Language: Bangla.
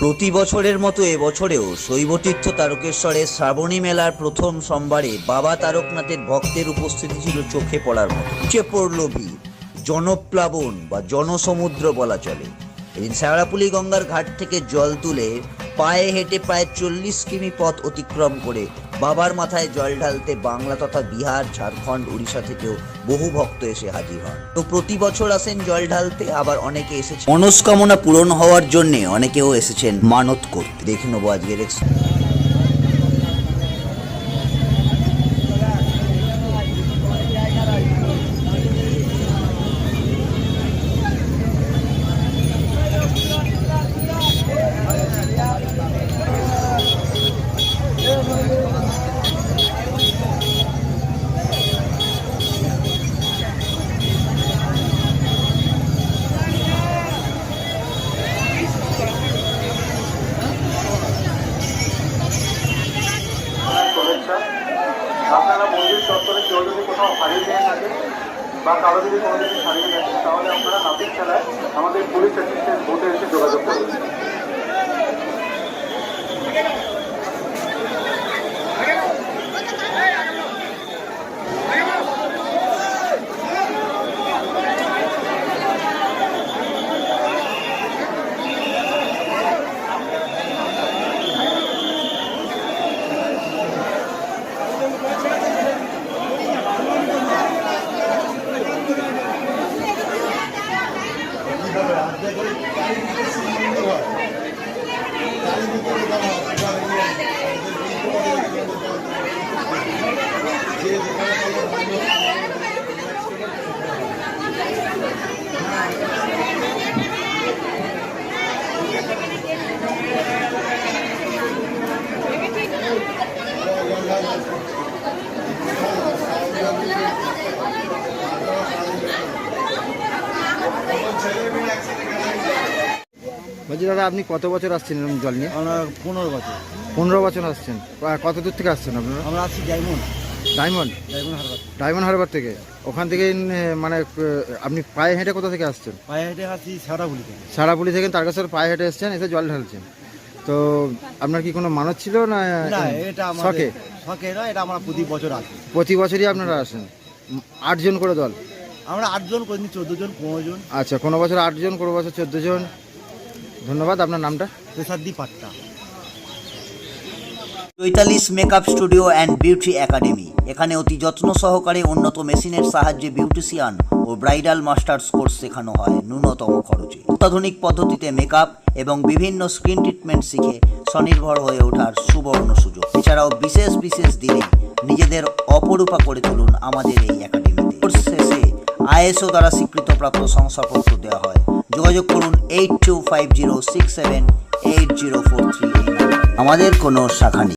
প্রতি বছরের মতো এবছরেও শৈবতীর্থ তারকেশ্বরে শ্রাবণী মেলার প্রথম সোমবারে বাবা তারকনাথের ভক্তের উপস্থিতি ছিল চোখে পড়ার মতো। উঠে পড়ল ভিড়। জনপ্লাবন বা জনসমুদ্র বলা চলে। এদিন শ্যাওড়াপুলি গঙ্গার ঘাট থেকে জল তুলে পায়ে হেঁটে প্রায় চল্লিশ কিমি পথ অতিক্রম করে বাবার মাথায় জল ঢালতে বাংলা তথা বিহার, ঝাড়খণ্ড, উড়িষ্যা থেকেও বহু ভক্ত এসে হাজির হন। তো প্রতি বছর আসেন জল ঢালতে, আবার অনেকে এসেছে মনস্কামনা পূরণ হওয়ার জন্য অনেকেও এসেছেন মানত করতে। দেখে নেব আজকের কেউ যদি কোথাও হারিয়ে নিয়ে থাকে বা কারও যদি কোনো কিছু হারিয়ে থাকে তাহলে আপনারা নাপিত খেলায় আমাদের পুলিশ অ্যাসিস্ট্যান্ট বোর্ডে এসে যোগাযোগ করুন বলছি দাদা আপনি কত বছর আসছেন এরকম জল নিয়ে? আমরা পনেরো বছর। পনেরো বছর আসছেন। কত দূর থেকে আসছেন আপনারা? আমরা আসছি ডায়মন্ড। ডায়মন্ড? ডায়মন্ড হারবার। ডায়মন্ড হারবার থেকে। ওখান থেকে মানে আপনি পায়ে হেঁটে কোথা থেকে আসছেন? পায়ে হেঁটে আছি সারাগুলি থেকে। সারাপুলি থেকে তারকেশ্বর পায়ে হেঁটে এসছেন এসে জল ঢালছেন। তো আপনার কি কোনো মানত ছিল না না এটা শখে আমাদের শখে? না এটা আমরা প্রতি বছর আসি। প্রতি বছরই আপনারা আসেন? আটজন করে দল? আমরা আটজন কোনদিন চোদ্দ জন পনেরো জন। আচ্ছা কোনো বছর আটজন কোনো বছর চোদ্দ জন। ধন্যবাদ আপনার নামটা? পেশাদ্দি পাট্টা। Chaitali's makeup studio and beauty academy. এখানে অতি যত্ন সহকারে উন্নত মেশিনের সাহায্যে বিউটিশিয়ান ও ব্রাইডাল মাস্টার্স কোর্স শেখানো হয় ন্যূনতম খরচে। অত্যাধুনিক পদ্ধতিতে মেকআপ এবং বিভিন্ন স্কিন ট্রিটমেন্ট শিখে স্বনির্ভর হয়ে ওঠার সুবর্ণ সুযোগ। এছাড়াও বিশেষ বিশেষ দিনে নিজেদের অপরূপা করে তুলুন আমাদের এই একাডেমিতে কোর্স শেষে আইএসও দ্বারা স্বীকৃতপ্রাপ্ত শংসাপত্র দেওয়া হয়। যোগাযোগ করুন eight two five zero six seven eight zero four three আমাদের কোনো শাখা নেই।